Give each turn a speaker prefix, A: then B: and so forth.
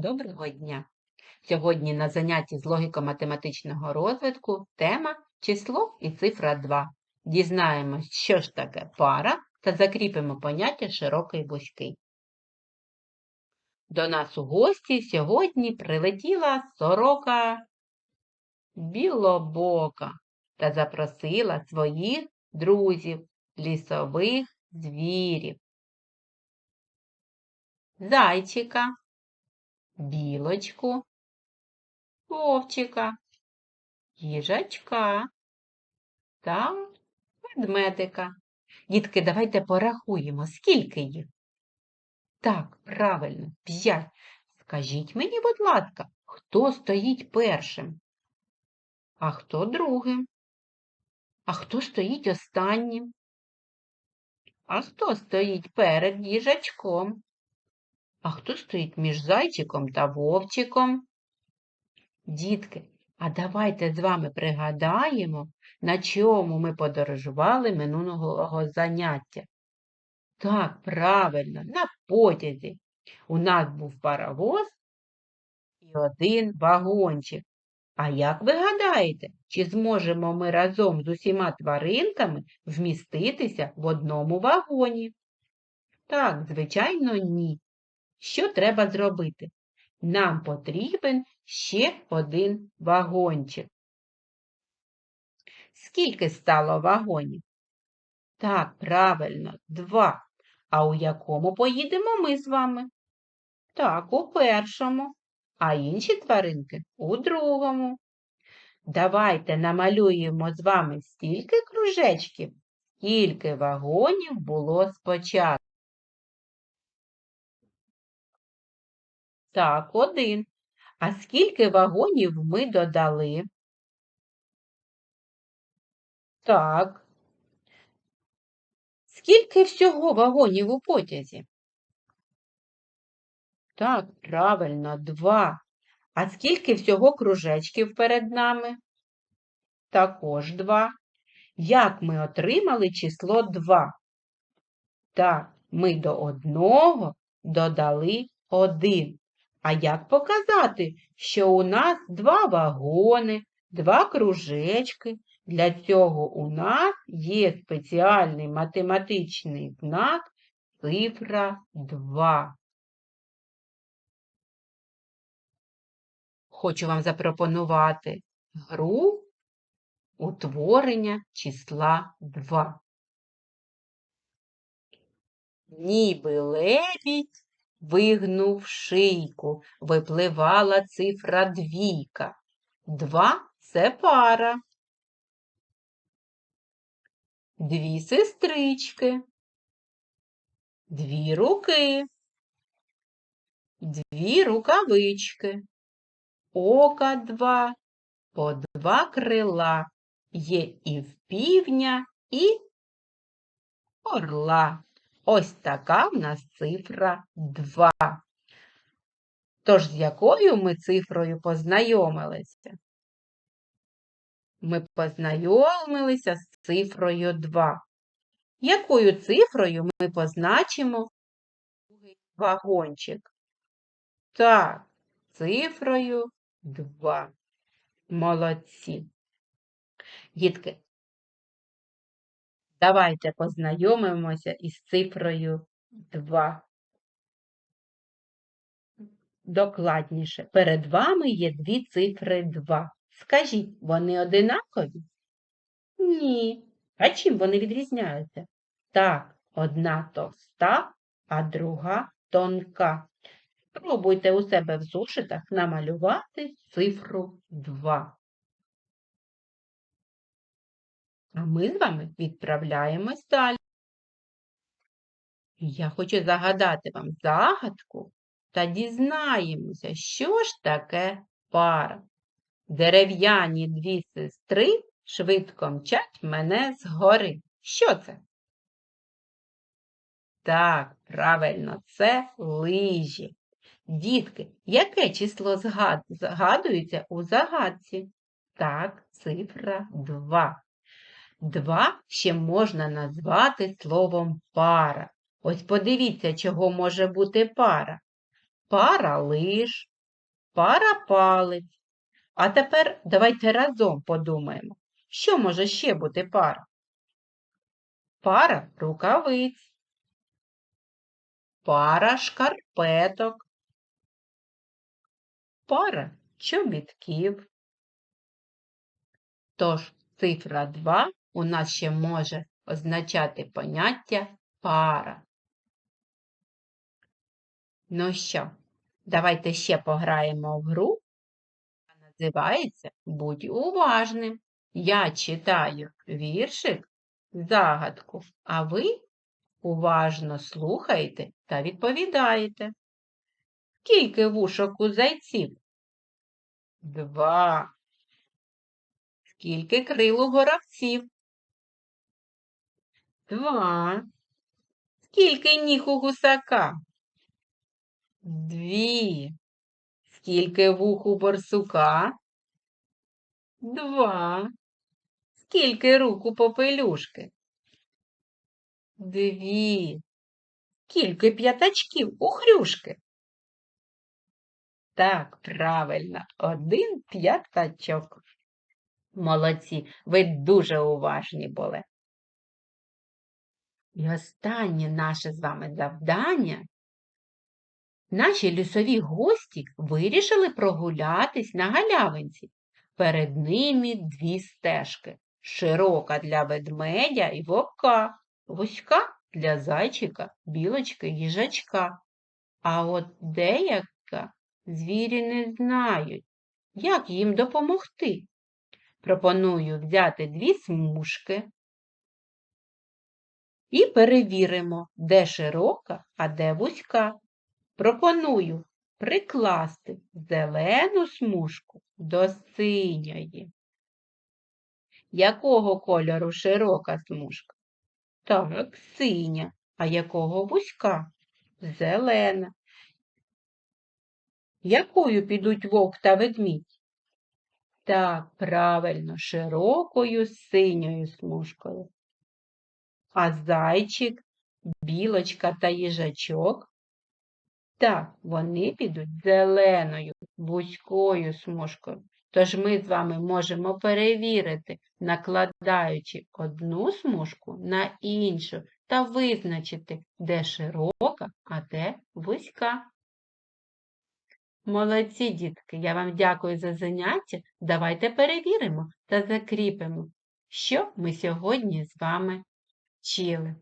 A: Доброго дня! Сьогодні на занятті з логіко-математичного розвитку тема число і цифра 2. Дізнаємось, що ж таке пара та закріпимо поняття широкий вузький. До нас у гості сьогодні прилетіла сорока білобока та запросила своїх друзів, лісових звірів. Зайчика, білочку, вовчика, їжачка та ведмедика. Дітки, давайте порахуємо, скільки їх. Так, правильно, п'ять. Скажіть мені, будь ласка, хто стоїть першим? А хто другим? А хто стоїть останнім? А хто стоїть перед їжачком? А хто стоїть між зайчиком та вовчиком? Дітки, а давайте з вами пригадаємо, на чому ми подорожували минулого заняття. Так, правильно, на потязі. У нас був паровоз і один вагончик. А як ви гадаєте, чи зможемо ми разом з усіма тваринками вміститися в одному вагоні? Так, звичайно, ні. Що треба зробити? Нам потрібен ще один вагончик. Скільки стало вагонів? Так, правильно, два. А у якому поїдемо ми з вами? Так, у першому, а інші тваринки у другому. Давайте намалюємо з вами стільки кружечків, скільки вагонів було спочатку. Так, один. А скільки вагонів ми додали? Так. Скільки всього вагонів у потязі? Так, правильно, два. А скільки всього кружечків перед нами? Також два. Як ми отримали число два? Так, ми до одного додали один. А як показати, що у нас два вагони, два кружечки? Для цього у нас є спеціальний математичний знак цифра 2. Хочу вам запропонувати гру утворення числа 2. Ніби лебідь вигнув шийку, випливала цифра двійка. Два це пара. Дві сестрички, дві руки, дві рукавички, ока два, по два крила, є і в півня, і орла. Ось така в нас цифра 2. Тож з якою ми цифрою познайомилися? Ми познайомилися з цифрою 2. Якою цифрою ми позначимо вагончик? Так, цифрою 2. Молодці. Дітки, Давайте познайомимося із цифрою 2. Докладніше. Перед вами є дві цифри 2. Скажіть, вони одинакові? Ні. А чим вони відрізняються? Так, одна товста, а друга тонка. Спробуйте у себе в зошитах намалювати цифру 2. А ми з вами відправляємось далі. Я хочу загадати вам загадку та дізнаємося, що ж таке пара. Дерев'яні дві сестри швидко мчать мене згори. Що це? Так, правильно, це лижі. Дітки, яке число згадується у загадці? Так, цифра 2. Два ще можна назвати словом пара. Ось подивіться, чого може бути пара. Пара лиш, парапалець. А тепер давайте разом подумаємо, що може ще бути пара? Пара рукавиць, пара шкарпеток, пара чобітків. Тож цифра 2 у нас ще може означати поняття пара. Ну що, давайте ще пограємо в гру. яка Називається Будь уважним. Я читаю віршик, загадку, а ви уважно слухаєте та відповідаєте. Скільки вушок у зайців? Два. Скільки крил у горавців? Два. Скільки ніг у гусака? Дві. Скільки вух у борсука? Два. Скільки рук у попелюшки? Дві. Скільки п'ятачків у хрюшки? Так, правильно, один п'ятачок. Молодці, ви дуже уважні були. І останнє наше з вами завдання. Наші лісові гості вирішили прогулятись на галявинці. Перед ними дві стежки. Широка для ведмедя і вовка, вузька для зайчика, білочки, їжачка. А от деяка звірі не знають, як їм допомогти. Пропоную взяти дві смужки і перевіримо, де широка, а де вузька. Пропоную прикласти зелену смужку до синьої. Якого кольору широка смужка? Так, синя. А якого вузька? Зелена. Якою підуть вовк та ведмідь? Так, правильно, широкою синьою смужкою. А зайчик, білочка та їжачок? Так, вони підуть зеленою, вузькою смужкою. Тож ми з вами можемо перевірити, накладаючи одну смужку на іншу та визначити, де широка, а де вузька. Молодці, дітки, я вам дякую за заняття. Давайте перевіримо та закріпимо, що ми сьогодні з вами вчили.